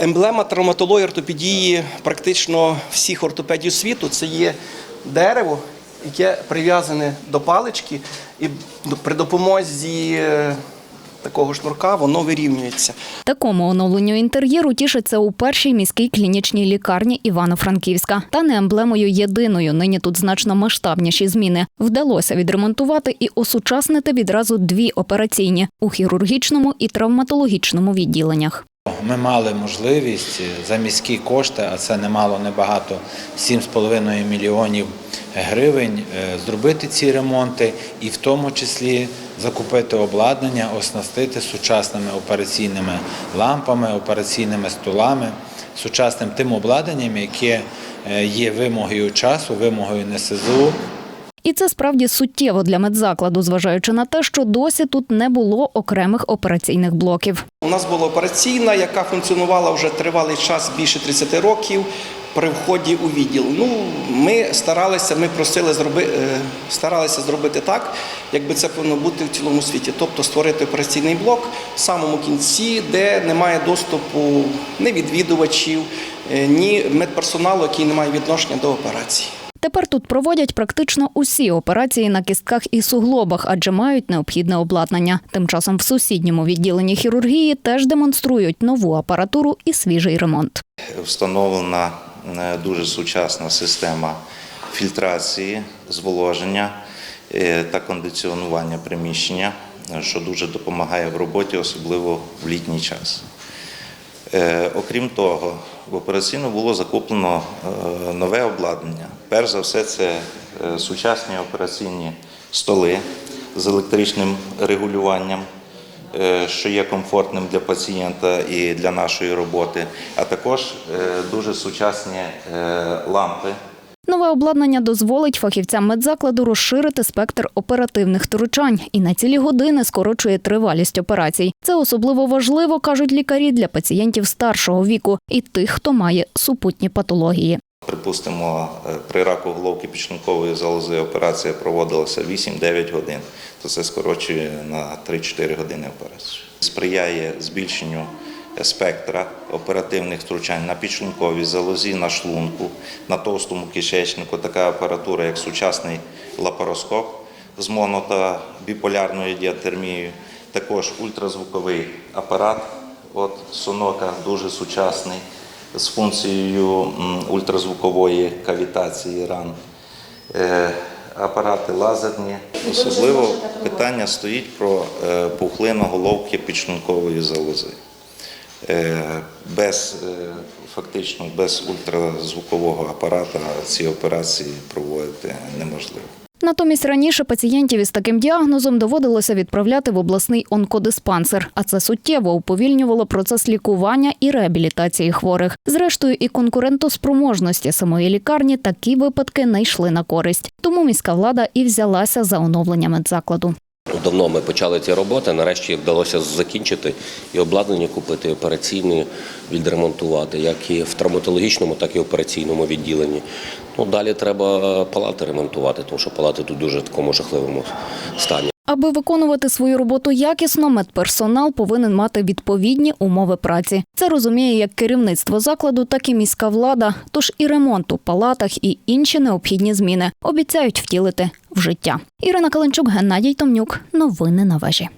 Емблема травматології ортопедії практично всіх ортопедів світу це є дерево, яке прив'язане до палички, і при допомозі е, такого шнурка воно вирівнюється. Такому оновленню інтер'єру тішиться у першій міській клінічній лікарні Івано-Франківська. Та не емблемою єдиною. Нині тут значно масштабніші зміни. Вдалося відремонтувати і осучаснити відразу дві операційні у хірургічному і травматологічному відділеннях. Ми мали можливість за міські кошти, а це немало небагато 7,5 мільйонів гривень, е, зробити ці ремонти і в тому числі закупити обладнання, оснастити сучасними операційними лампами, операційними столами, сучасним тим обладнанням, яке е, є вимогою часу, вимогою НСЗУ. І це справді суттєво для медзакладу, зважаючи на те, що досі тут не було окремих операційних блоків. У нас була операційна, яка функціонувала вже тривалий час більше 30 років при вході у відділ. Ну, ми старалися, ми просили зроби, е, старалися зробити так, якби це повинно бути в цілому світі. Тобто створити операційний блок в самому кінці, де немає доступу ні відвідувачів, е, ні медперсоналу, який не має відношення до операції. Тепер тут проводять практично усі операції на кістках і суглобах, адже мають необхідне обладнання. Тим часом в сусідньому відділенні хірургії теж демонструють нову апаратуру і свіжий ремонт. встановлена е, дуже сучасна система фільтрації, зволоження е, та кондиціонування приміщення, що дуже допомагає в роботі, особливо в літній час. Е, Окрім того, в операційну було закуплено е, нове обладнання. Перш за все, це е, сучасні операційні столи з електричним регулюванням, що є комфортним для пацієнта і для нашої роботи, а також дуже сучасні лампи. Нове обладнання дозволить фахівцям медзакладу розширити спектр оперативних втручань і на цілі години скорочує тривалість операцій. Це особливо важливо, кажуть лікарі, для пацієнтів старшого віку і тих, хто має супутні патології. Припустимо, е, при раку головки підшлункової залози операція проводилася 8-9 годин, то це скорочує на 3-4 години операцію. Сприяє збільшенню спектра оперативних втручань на підшлунковій залозі, на шлунку, на товстому кишечнику. Така апаратура, як сучасний лапароскоп з моно та біполярною діатермією, також ультразвуковий апарат, от сонока дуже сучасний з функцією ультразвукової кавітації ран. Е, Апарати лазерні. Особливо питання стоїть про е, пухлину головки підшлункової залози. Е, Без е, фактично без ультразвукового апарата ці операції проводити неможливо. Натомість раніше пацієнтів із таким діагнозом доводилося відправляти в обласний онкодиспансер, а це суттєво уповільнювало процес лікування і реабілітації хворих. Зрештою, і конкурентоспроможності самої лікарні такі випадки не йшли на користь. Тому міська влада і взялася за оновлення медзакладу. Давно ми почали ці роботи. Нарешті вдалося закінчити і обладнання купити, і операційні відремонтувати, як і в травматологічному, так і в операційному відділенні. Ну далі треба палати ремонтувати, тому що палати тут дуже в такому жахливому стані. Аби виконувати свою роботу якісно, медперсонал повинен мати відповідні умови праці. Це розуміє як керівництво закладу, так і міська влада. Тож і ремонт у палатах, і інші необхідні зміни обіцяють втілити в життя. Ірина Каленчук, Геннадій Томнюк. Новини на вежі.